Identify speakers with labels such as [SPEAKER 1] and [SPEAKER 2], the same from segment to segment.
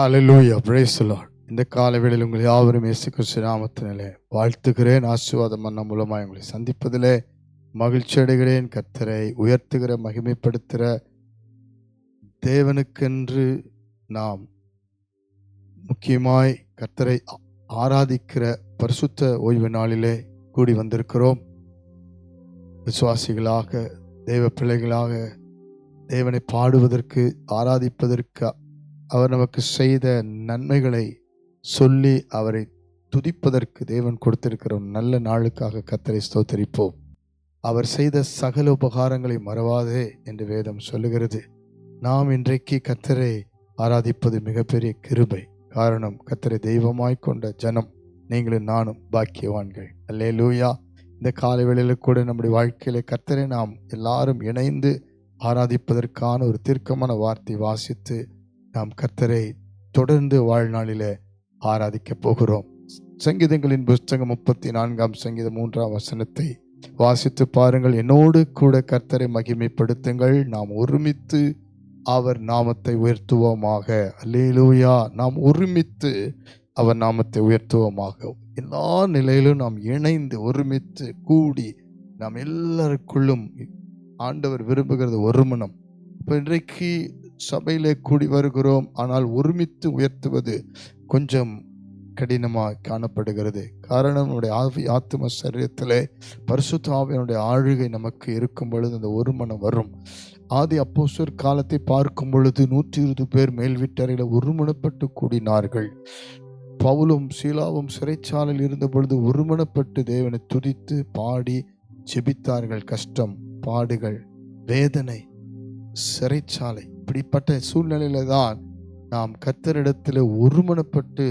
[SPEAKER 1] Hallelujah praise இந்த காலவேளையில் உங்கள் யாவரும் இயேசு கிறிஸ்து நாமத்தினாலே வாழ்த்துகிறேன் ஆசீர்வாதம் மன்ன மூலமாக உங்களை சந்திப்பதிலே மகிழ்ச்சி அடைகிறேன். கர்த்தரை உயர்த்துகிற மகிமைப்படுத்துகிற தேவனுக்கென்று நாம் முக்கியமாய் கர்த்தரை ஆராதிக்கிற பரிசுத்த ஓய்வு நாளிலே கூடி வந்திருக்கிறோம். விசுவாசிகளாக தேவ பிள்ளைகளாக தேவனை பாடுவதற்கு ஆராதிப்பதற்கு அவர் நமக்கு செய்த நன்மைகளை சொல்லி அவரை துதிப்பதற்கு தேவன் கொடுத்திருக்கிற ஒரு நல்ல நாளுக்காக கத்தரை ஸ்தோத்தரிப்போம். அவர் செய்த சகல உபகாரங்களை மறவாதே என்று வேதம் சொல்லுகிறது. நாம் இன்றைக்கு கத்தரை ஆராதிப்பது மிகப்பெரிய கிருபை. காரணம் கத்தரை தெய்வமாய் கொண்ட ஜனம் நீங்களும் நானும் பாக்கியவான்கள். அல்லே லூயா இந்த காலை வேளையில் கூட நம்முடைய வாழ்க்கையில கத்தரை நாம் எல்லாரும் இணைந்து ஆராதிப்பதற்கான ஒரு தீர்க்கமான வார்த்தை வாசித்து நாம் கர்த்தரை தொடர்ந்து வாழ்நாளில் ஆராதிக்கப் போகிறோம். சங்கீதங்களின் புஸ்தகம் முப்பத்தி நான்காம் சங்கீதம் மூன்றாம் வசனத்தை வாசித்து பாருங்கள். என்னோடு கூட கர்த்தரை மகிமைப்படுத்துங்கள். நாம் ஒருமித்து அவர் நாமத்தை உயர்த்துவோமாக. அல்லேலூயா! நாம் ஒருமித்து அவர் நாமத்தை உயர்த்துவோமாக. எல்லா நிலையிலும் நாம் இணைந்து ஒருமித்து கூடி நாம் எல்லாருக்குள்ளும் ஆண்டவர் விரும்புகிறது ஒருமனம். இப்போ இன்றைக்கு சபையிலே கூடி வருகிறோம். ஆனால் ஒருமித்து உயர்த்துவது கொஞ்சம் கடினமாக காணப்படுகிறது. காரணம் நம்முடைய ஆவி ஆத்ம சரீரத்திலே பரிசுத்த ஆவியனுடைய ஆளுகை நமக்கு இருக்கும் பொழுது அந்த ஒரு மனம் வரும். ஆதி அப்போசர் காலத்தை பார்க்கும் பொழுது நூற்றி இருபது பேர் மேல் வீட்டறையில் ஒருமனப்பட்டு கூடினார்கள். பவுலும் சீலாவும் சிறைச்சாலையில் இருந்த பொழுது ஒருமனப்பட்டு தேவனை துதித்து பாடி ஜெபித்தார்கள். கஷ்டம் பாடுகள் வேதனை சிறைச்சாலை. இப்படிப்பட்ட சூழ்நிலையில தான் நாம் கத்தரிடத்தில் ஒருமனப்பட்டு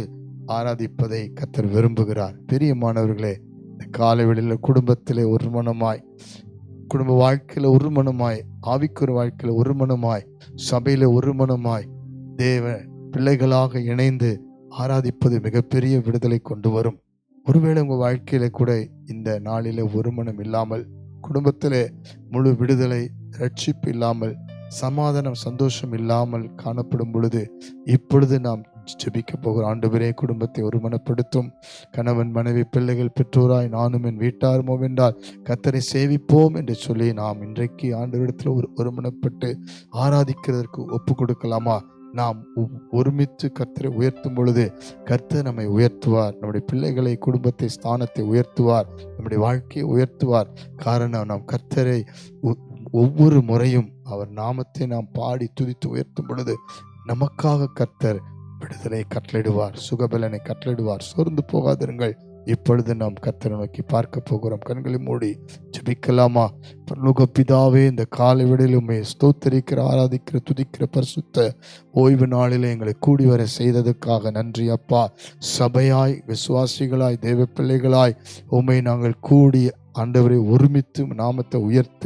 [SPEAKER 1] ஆராதிப்பதை கத்தர் விரும்புகிறார். பெரிய மாணவர்களே இந்த காலைவெளியில் குடும்பத்தில் ஒருமனமாய் குடும்ப வாழ்க்கையில் ஒருமனமாய் ஆவிக்குற வாழ்க்கையில் ஒருமனமாய் சபையில் ஒருமனமாய் தேவ பிள்ளைகளாக இணைந்து ஆராதிப்பது மிகப்பெரிய விடுதலை கொண்டு வரும். ஒருவேளை உங்கள் வாழ்க்கையில கூட இந்த நாளில் ஒருமனம் இல்லாமல் குடும்பத்தில் முழு விடுதலை ரட்சிப்பு இல்லாமல் சமாதானம் சந்தோஷம் இல்லாமல் காணப்படும் பொழுது இப்பொழுது நாம் ஜெபிக்க போகிற ஆண்டவரே குடும்பத்தை ஒருமனப்படுத்தும். கணவன் மனைவி பிள்ளைகள் பெற்றோராய் நானும் என் வீட்டாருமோ என்றால் கத்தரை சேவிப்போம் என்று சொல்லி நாம் இன்றைக்கு ஆண்டவரிடத்தில் ஒரு ஒருமனப்பட்டு ஆராதிக்கிறதற்கு ஒப்பு கொடுக்கலாமா? நாம் ஒருமித்து கர்த்தரை உயர்த்தும் பொழுது கர்த்தர் நம்மை உயர்த்துவார். நம்முடைய பிள்ளைகளை குடும்பத்தை ஸ்தானத்தை உயர்த்துவார். நம்முடைய வாழ்க்கையை உயர்த்துவார். காரணம் நாம் கர்த்தரை ஒ- ஒவ்வொரு முறையும் அவர் நாமத்தை நாம் பாடி துதித்து உயர்த்தும் பொழுது நமக்காக கர்த்தர் விடுதலை கட்டளிடுவார் சுகபலனை கட்டளிடுவார் சோர்ந்து போகாதிருங்கள். இப்பொழுது நாம் கர்த்தரை நோக்கி பார்க்க போகிறோம். கண்களை மூடி ஜபிக்கலாமா? பரலோக பிதாவே இந்த காலை விடலுமே ஸ்தோத்தரிக்கிற ஆராதிக்கிற துதிக்கிற பரிசுத்த ஓய்வு நாளிலே எங்களை கூடி வர செய்ததுக்காக நன்றி அப்பா. சபையாய் விசுவாசிகளாய் தேவ பிள்ளைகளாய் உம்மை நாங்கள் கூடி ஆண்டவரை ஒருமித்து நாமத்தை உயர்த்த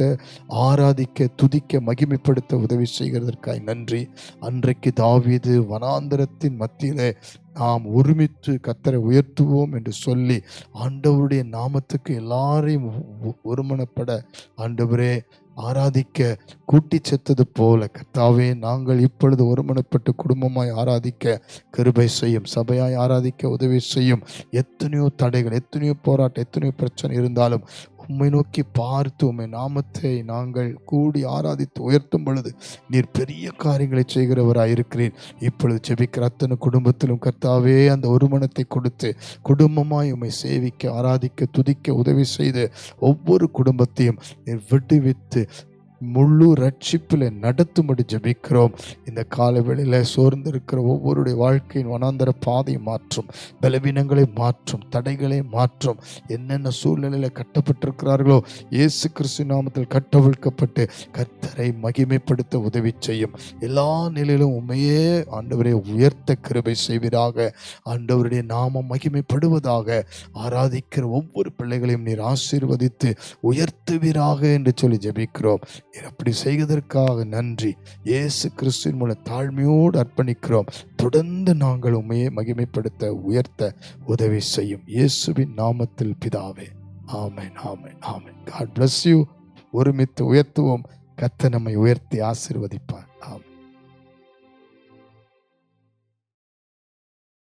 [SPEAKER 1] ஆராதிக்க துதிக்க மகிமைப்படுத்த உதவி செய்கிறதற்காய் நன்றி. அன்றைக்கு தாவீது வனாந்தரத்தின் மத்தியிலே நாம் ஒருமித்து கத்தரை உயர்த்துவோம் என்று சொல்லி ஆண்டவருடைய நாமத்துக்கு எல்லாரையும் ஒருமனப்பட ஆண்டவரே ஆராதிக்க கூட்டி செத்தது போல கர்த்தாவே நாங்கள் இப்பொழுது ஒருமனப்பட்டு குடும்பமாய் ஆராதிக்க கிருபை செய்யும் சபையாய் ஆராதிக்க உதவி செய்யும். எத்தனையோ தடைகள் எத்தனையோ போராட்டம் எத்தனையோ பிரச்சனை இருந்தாலும் உம்மை நோக்கி பார்த்து உம்மை நாமத்தை நாங்கள் கூடி ஆராதித்து உயர்த்தும் பொழுது நீர் பெரிய காரியங்களை செய்கிறவராக இருக்கிறீர். இப்பொழுது ஜெபிக்கிற அத்தனை குடும்பத்திலும் கர்த்தாவே அந்த ஒருமனத்தை கொடுத்து குடும்பமாய் உம்மை சேவிக்க ஆராதிக்க துதிக்க உதவி செய்து ஒவ்வொரு குடும்பத்தையும் நீர் விடுவித்து முழு ரட்சிப்பில் நடத்தும்படி ஜெபிக்கிறோம். இந்த காலவெளியில் சோர்ந்திருக்கிற ஒவ்வொருடைய வாழ்க்கையின் வனாந்தர பாதை மாற்றும் பலவீனங்களை மாற்றும் தடைகளை மாற்றும். என்னென்ன சூழ்நிலையில் கட்டப்பட்டிருக்கிறார்களோ இயேசு கிறிஸ்து நாமத்தில் கட்டவிழ்க்கப்பட்டு கர்த்தரை மகிமைப்படுத்த உதவி செய்யும். எல்லா நிலையிலும் உண்மையே ஆண்டவரை உயர்த்த கிருபை செய்வீராக. ஆண்டவருடைய நாமம் மகிமைப்படுவதாக ஆராதிக்கிற ஒவ்வொரு பிள்ளைகளையும் நீர் ஆசீர்வதித்து உயர்த்துவீராக என்று சொல்லி ஜெபிக்கிறோம். அப்படி செய்வதற்காக நன்றி. இயேசு கிறிஸ்துவின் மூலம் தாழ்மையோடு அர்ப்பணிக்கிறோம். தொடர்ந்து நாங்கள் உண்மையை மகிமைப்படுத்த உயர்த்த உதவி செய்யும் இயேசுவின் நாமத்தில் பிதாவே. ஆமேன் ஆமேன் ஆமேன். காட் பிளஸ் யூ ஒருமித்து உயர்த்துவோம். கத்த நம்மை உயர்த்தி ஆசீர்வதிப்பார்.